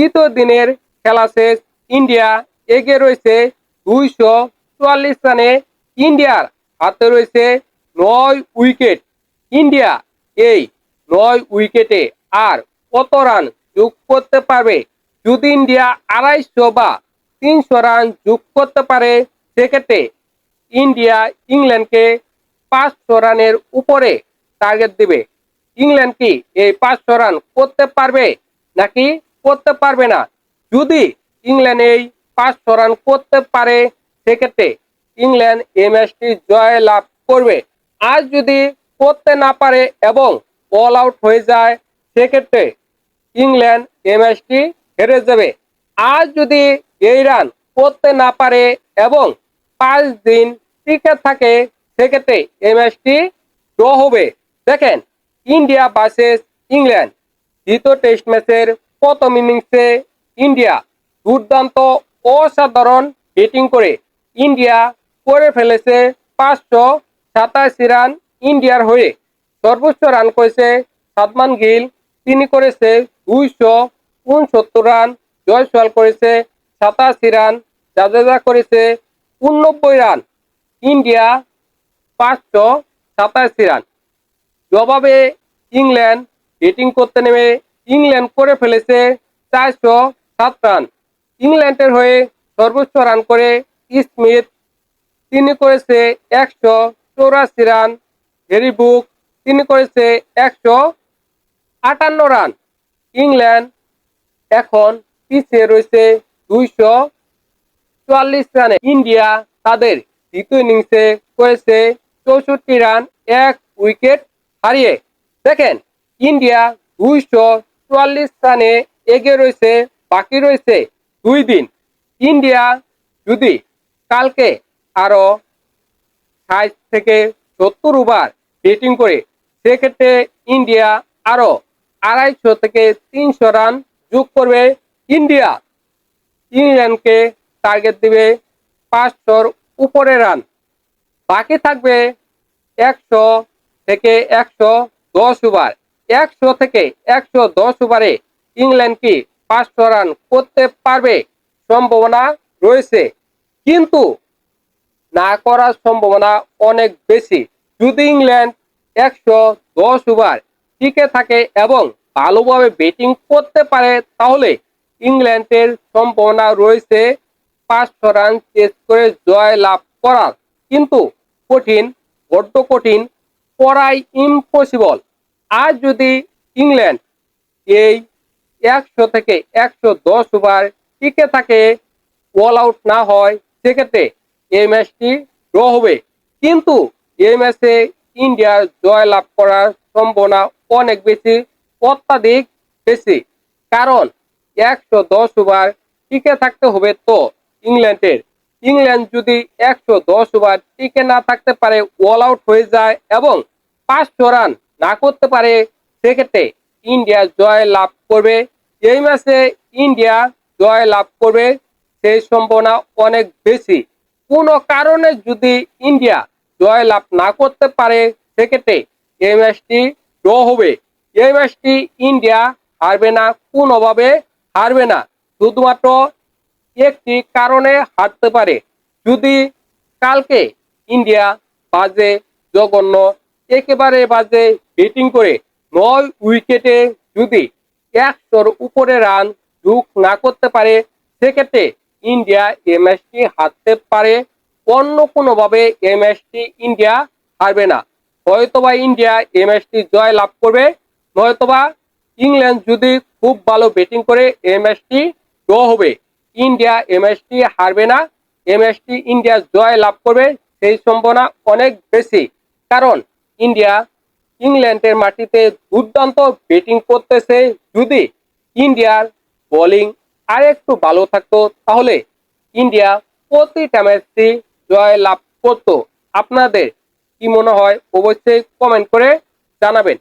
তৃতীয় দিনের খেলা শেষ। ইন্ডিয়া এগে রয়েছে দুইশো চুয়াল্লিশ রানে। ইন্ডিয়ার হাতে রয়েছে নয় উইকেট। ইন্ডিয়া এই নয় উইকেটে আর কত রান যোগ করতে পারবে? যদি ইন্ডিয়া আড়াইশো বা তিনশো রান যোগ করতে পারে, সেক্ষেত্রে ইন্ডিয়া ইংল্যান্ডকে পাঁচশো রানের উপরে টার্গেট দিবে। ইংল্যান্ড কি এই পাঁচশো রান করতে পারবে নাকি করতে পারবে না। যদি ইংল্যান্ড এই পাঁচশো রান করতে পারে, সেক্ষেত্রে ইংল্যান্ড এই ম্যাচটি জয় লাভ করবে। আর যদি করতে না পারে এবং অল আউট হয়ে যায়, সেক্ষেত্রে ইংল্যান্ড এই ম্যাচটি হেরে যাবে। আর যদি এই রান করতে না পারে এবং পাঁচ দিন টিকে থাকে, সেক্ষেত্রে এই ম্যাচটি ড্র হবে। দেখেন, ইন্ডিয়া ভার্সেস ইংল্যান্ড। দ্বিতীয় টেস্ট ম্যাচের প্রথম ইনিংসে ইন্ডিয়া। দুর্দান্ত অসাধারণ ব্যাটিং করে ইন্ডিয়া করে ফেলেছে পাঁচশো সাতাশি রান ইন্ডিয়ার হয়ে। সর্বোচ্চ রান করেছে সাদমান গিল। তিনি করেছে দুইশো উনসত্তর রান, জয়সওয়াল করেছে সাতাশি রান, জাদেজা করেছে উননব্বই রান। ইন্ডিয়া পাঁচশো সাতাশি রান। জবাবে ইংল্যান্ড ব্যাটিং করতে নেমে ইংল্যান্ড করে ফেলেছে চারশো সাত রান। ইংল্যান্ডের হয়ে সর্বোচ্চ রান করে স্মিথ তিনি করেছে একশো চৌরাশি রান। হ্যারি বুক। তিনি করেছে একশো আটান্ন রান। ইংল্যান্ড এখন পিছিয়ে রয়েছে দুইশো চুয়াল্লিশ রানে। ইন্ডিয়া তাদের দ্বিতীয় ইনিংসে করেছে চৌষট্টি রান, এক উইকেট হারিয়ে। দেখেন, ইন্ডিয়া দুইশো চুয়াল্লিশ রানে এগিয়ে রয়েছে, বাকি রয়েছে দুই দিন। ইন্ডিয়া যদি কালকে আরও ষাট থেকে সত্তর ওভার ব্যাটিং করে, সেক্ষেত্রে ইন্ডিয়া আরও আড়াইশো থেকে তিনশো রান যোগ করবে। ইন্ডিয়া ইংল্যান্ডকে টার্গেট দিবে পাঁচশোর উপরে রান। বাকি থাকবে একশো থেকে একশো দশ ওভার। একশো থেকে একশো দশ ওভারে ইংল্যান্ড কি পাঁচশো রান করতে পারবে? সম্ভাবনা রয়েছে। কিন্তু না করার সম্ভাবনা অনেক বেশি। যদি ইংল্যান্ড একশো দশ ওভার টিকে থাকে এবং ভালোভাবে ব্যাটিং করতে পারে, তাহলে ইংল্যান্ডের সম্ভাবনা রয়েছে পাঁচশো রান চেস করে জয় লাভ করার। কিন্তু কঠিন, বড্ড কঠিন করাই ইম্পসিবল আর যদি ইংল্যান্ড এই একশো থেকে একশো দশ ওভার টিকে থাকে অল আউট না হয়, সেক্ষেত্রে এই ম্যাচটি ড্র হবে। কিন্তু এই ম্যাচে ইন্ডিয়ার জয় লাভ করার সম্ভাবনা অনেক বেশি, অত্যাধিক বেশি। কারণ একশো দশ ওভার টিকে থাকতে হবে তো ইংল্যান্ডের। ইংল্যান্ড যদি একশো দশ ওভার টিকে না থাকতে পারে অল আউট হয়ে যায় এবং পাঁচশো রান না করতে পারে, সেক্ষেত্রে ইন্ডিয়া জয় লাভ করবে। এই ম্যাচে ইন্ডিয়া জয় লাভ করবে, সেই সম্ভাবনা অনেক বেশি। কোনো কারণে যদি ইন্ডিয়া জয় লাভ না করতে পারে, সেক্ষেত্রে এই ম্যাচটি ড্র হবে। এই ম্যাচটি ইন্ডিয়া হারবে না, কোনোভাবে হারবে না। শুধুমাত্র একটি কারণে হারতে পারে। যদি কালকে ইন্ডিয়া বাজে জঘন্য, একেবারে বাজে ব্যাটিং করে নয় উইকেটে যদি একশোর উপরে রান যোগ না করতে পারে, সেক্ষেত্রে ইন্ডিয়া এই ম্যাচটি হারতে পারে। অন্য কোনোভাবে এই ম্যাচটি ইন্ডিয়া হারবে না। হয়তোবা ইন্ডিয়া এই ম্যাচটি জয় লাভ করবে, নয়তোবা ইংল্যান্ড যদি খুব ভালো ব্যাটিং করে এই ম্যাচটি ড্র হবে। ইন্ডিয়া এই ম্যাচটি হারবে না এই ম্যাচটি ইন্ডিয়া জয় লাভ করবে, সেই সম্ভাবনা অনেক বেশি। কারণ ইন্ডিয়া ইংল্যান্ডের মাটিতে দুর্দান্ত ব্যাটিং করতেছে যদি ইন্ডিয়ার বোলিং আর একটু ভালো থাকতো, তাহলে ইন্ডিয়া প্রতিটা ম্যাচটি জয় লাভ করতো। আপনাদের কি মনে হয়, অবশ্যই কমেন্ট করে জানাবেন।